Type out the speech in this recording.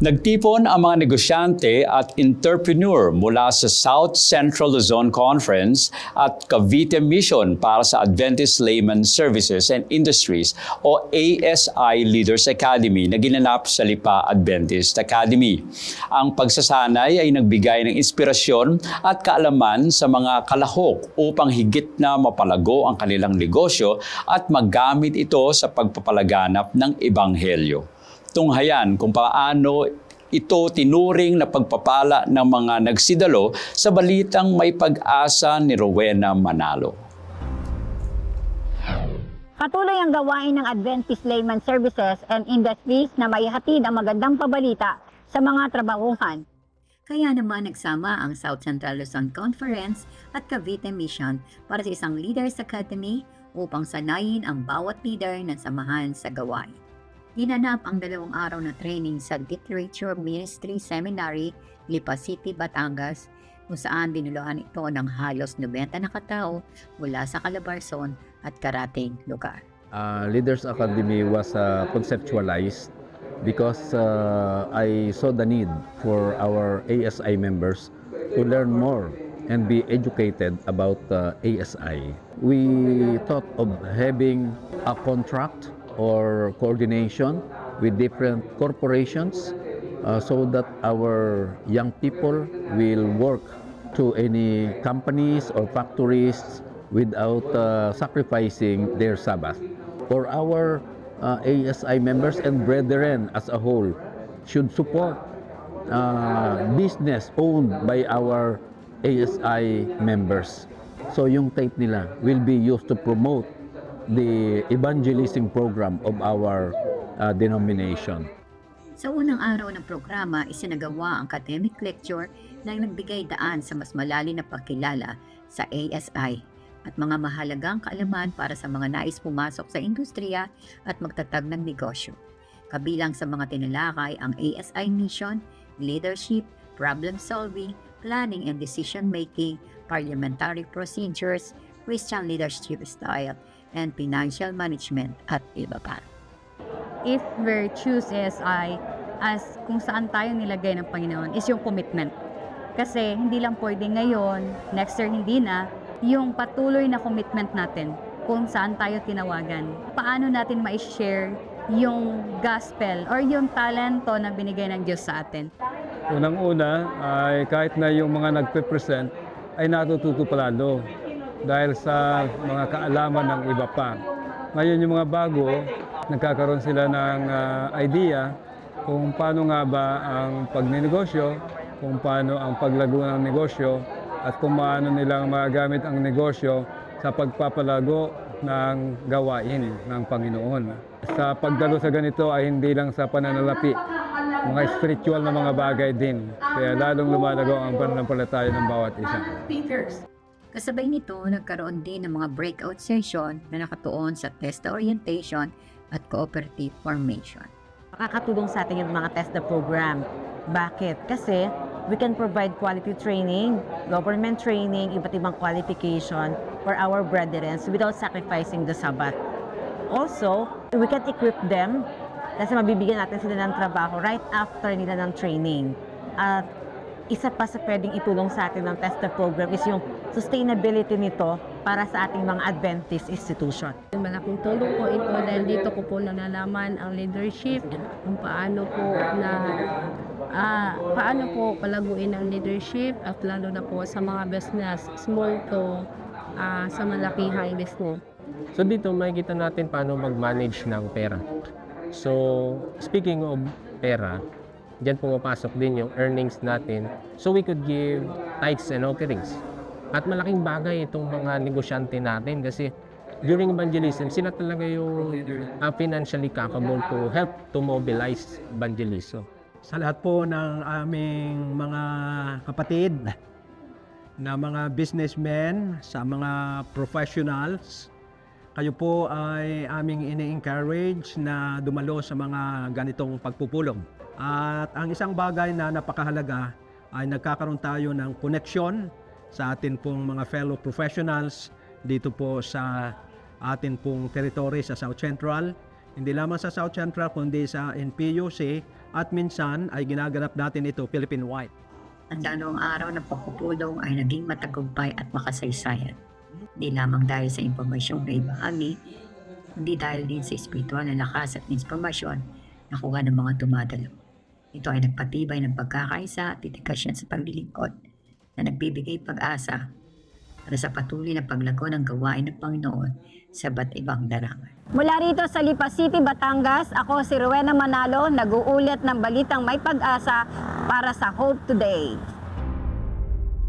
Nagtipon ang mga negosyante at entrepreneur mula sa South Central Luzon Conference at Cavite Mission para sa Adventist Layman Services and Industries o ASI Leaders Academy na ginanap sa Lipa Adventist Academy. Ang pagsasanay ay nagbigay ng inspirasyon at kaalaman sa mga kalahok upang higit na mapalago ang kanilang negosyo at magamit ito sa pagpapalaganap ng Ebanghelyo tunghayan kung paano ito tinuring na pagpapala ng mga nagsidalo sa balitang may pag-asa ni Rowena Manalo. Patuloy ang gawain ng Adventist Layman Services and Industries na maihatid ang magandang pabalita sa mga trabahuhan. Kaya naman nagsama ang South Central Luzon Conference at Cavite Mission para sa isang Leaders Academy upang sanayin ang bawat leader ng samahan sa gawain. Ginanap ang dalawang araw na training sa Literature Ministry Seminary, Lipa City, Batangas, kung saan binuluhan ito ng halos 90 na katao mula sa Calabarzon at karating lugar. uh, Leaders Academy was uh, conceptualized because uh, I saw the need for our ASI members to learn more and be educated about uh, ASI. We thought of having a contract or coordination with different corporations uh, so that our young people will work to any companies or factories without uh, sacrificing their Sabbath. For our uh, ASI members and brethren as a whole should support uh, business owned by our ASI members. So yung tape nila will be used to promote the evangelism program of our uh, denomination. Sa unang araw ng programa, isinagawa ang academic lecture na nagbigay daan sa mas malalim na pagkilala sa ASI at mga mahalagang kaalaman para sa mga nais pumasok sa industriya at magtatag ng negosyo. Kabilang sa mga tinalakay ang ASI mission, leadership, problem solving, planning and decision making, parliamentary procedures, Christian leadership style, and financial management at iba pa. if we choose SI as kung saan tayo nilagay ng Panginoon is yung commitment. Kasi hindi lang pwede ngayon, next year hindi na, yung patuloy na commitment natin kung saan tayo tinawagan. Paano natin ma-share yung gospel or yung talento na binigay ng Diyos sa atin. Unang-una ay kahit na yung mga nagpe-present ay natututo palalo dahil sa mga kaalaman ng iba pa. Ngayon yung mga bago, nagkakaroon sila ng ah, idea kung paano nga ba ang pagnenegosyo, kung paano ang paglago ng negosyo, at kung paano nilang magamit ang negosyo sa pagpapalago ng gawain ng Panginoon. Sa pagdalo sa ganito ay hindi lang sa pananalapi, mga spiritual na mga bagay din. Kaya lalong lumalago ang pananampalataya ng bawat isa. Kasabay nito, nagkaroon din ng mga breakout session na nakatuon sa TESTA orientation at cooperative formation. makakatulong sa atin yung mga TESDA program. Bakit? Kasi we can provide quality training, government training, iba't ibang qualification for our brethren without sacrificing the Sabbath. Also, we can equip them kasi mabibigyan natin sila ng trabaho right after nila ng training. At isa pa sa pwedeng itulong sa atin ng TESDA program is yung sustainability nito para sa ating mga Adventist institution. Malaking tulong po ito dahil dito ko po nalalaman ang leadership, kung paano po na ah, paano po palaguin ang leadership at lalo na po sa mga business, small to ah, sa malakihang business. So dito makikita natin paano mag-manage ng pera. So speaking of pera, diyan pumapasok din yung earnings natin so we could give tithes and offerings. At malaking bagay itong mga negosyante natin kasi during evangelism, sila talaga yung uh, financially capable to help to mobilize evangelism. sa lahat po ng aming mga kapatid na mga businessmen, sa mga professionals, kayo po ay aming ini-encourage na dumalo sa mga ganitong pagpupulong. At ang isang bagay na napakahalaga ay nagkakaroon tayo ng connection sa atin pong mga fellow professionals dito po sa atin pong territory sa South Central. Hindi lamang sa South Central kundi sa NPUC at minsan ay ginaganap natin ito Philippine White. Ang dalawang araw ng pagpupulong ay naging matagumpay at makasaysayan. Hindi lamang dahil sa impormasyong na ibahagi, hindi dahil din sa espiritual na lakas at inspirasyon na kuha ng mga tumadalo. Ito ay nagpatibay ng pagkakaisa at dedikasyon sa paglilingkod na nagbibigay pag-asa para sa patuloy na paglago ng gawain ng Panginoon sa ba't ibang larangan. Mula rito sa Lipa City, Batangas, ako si Rowena Manalo, nag-uulat ng balitang may pag-asa para sa Hope Today.